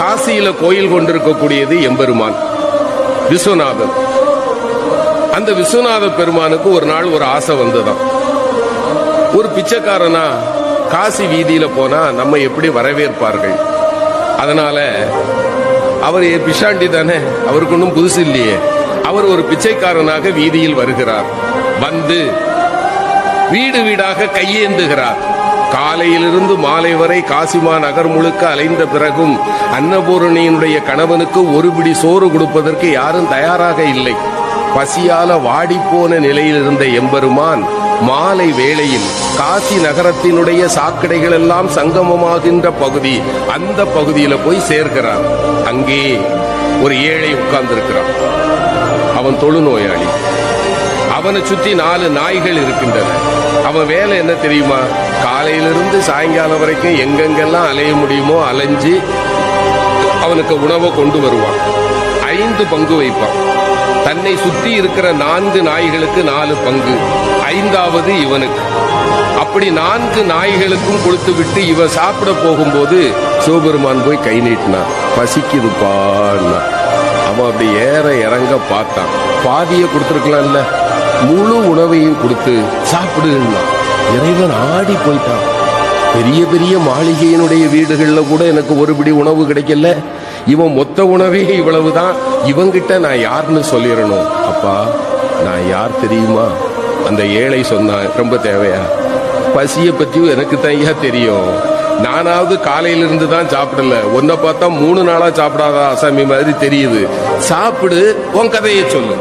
காசியில கோயில் கொண்டிருக்கக்கூடியது எம்பெருமான். விஸ்வநாதன் அந்த விஸ்வநாத பெருமானுக்கு ஒரு நாள் ஒரு ஆசை வந்ததாம். ஒரு பிச்சைக்காரனா காசி வீதியில போனா நம்ம எப்படி வரவேற்பார்கள்? அதனால அவர் பிஷாண்டி தானே அவருக்கு ஒன்றும் புதுசு இல்லையே. அவர் ஒரு பிச்சைக்காரனாக வீதியில் வருகிறார். வந்து வீடு வீடாக கையேந்துகிறார். காலையிலிருந்து மாலை வரை காசிமா நகர் முழுக்க அலைந்த பிறகும் அன்னபூரணியினுடைய கணவனுக்கு ஒரு பிடி சோறு கொடுப்பதற்கு யாரும் தயாராக இல்லை. பசியால வாடிப்போன நிலையில் இருந்த எம்பெருமான் மாலை வேளையில் காசி நகரத்தினுடைய சாக்கடைகள் எல்லாம் சங்கமமாகின்ற பகுதி அந்த பகுதியில போய் சேர்க்கிறார் அங்கே ஒரு ஏழை உட்கார்ந்திருக்கிறான். அவன் தொழுநோயாளி. அவனை சுற்றி நாலு நாய்கள் இருக்கின்றன. அவன் வேலை என்ன தெரியுமா? காலையிலிருந்து சாயங்காலம் வரைக்கும் எங்கெங்கெல்லாம் அலைய முடியுமோ அலைஞ்சு அவனுக்கு உணவை கொண்டு வருவான். ஐந்து பங்கு வைப்பான். தன்னை சுற்றி இருக்கிற நான்கு நாய்களுக்கு நாலு பங்கு. ஐந்தாவது இவனுக்கு. அப்படி நான்கு நாய்களுக்கும் கொடுத்து விட்டு இவன் சாப்பிட போகும்போது சிவபெருமான் போய் கை நீட்டினான். பசிக்குதுப்பான்னா அவன் அப்படி ஏற இறங்க பார்த்தான். பாதியை கொடுத்துருக்கலாம்ல. முழு உணவையும் கொடுத்து சாப்பிடுன்னா. இறைவன் ஆடி போயிட்டான். பெரிய பெரிய மாளிகையினுடைய வீடுகளில் கூட எனக்கு ஒருபடி உணவு கிடைக்கல. இவன் மொத்த உணவே இவ்வளவுதான். இவங்கிட்ட நான் யாருன்னு சொல்லிடணும். அப்பா நான் யார் தெரியுமா? அந்த ஏழை சொன்னான் ரொம்ப தேவையா? பசியை பற்றியும் எனக்கு தான் தெரியும். நானாவது காலையிலிருந்து தான் சாப்பிடல. உன்னை பார்த்தா மூணு நாளாக சாப்பிடாத அசாமி மாதிரி தெரியுது. சாப்பிடு உன் கதையை சொல்லு.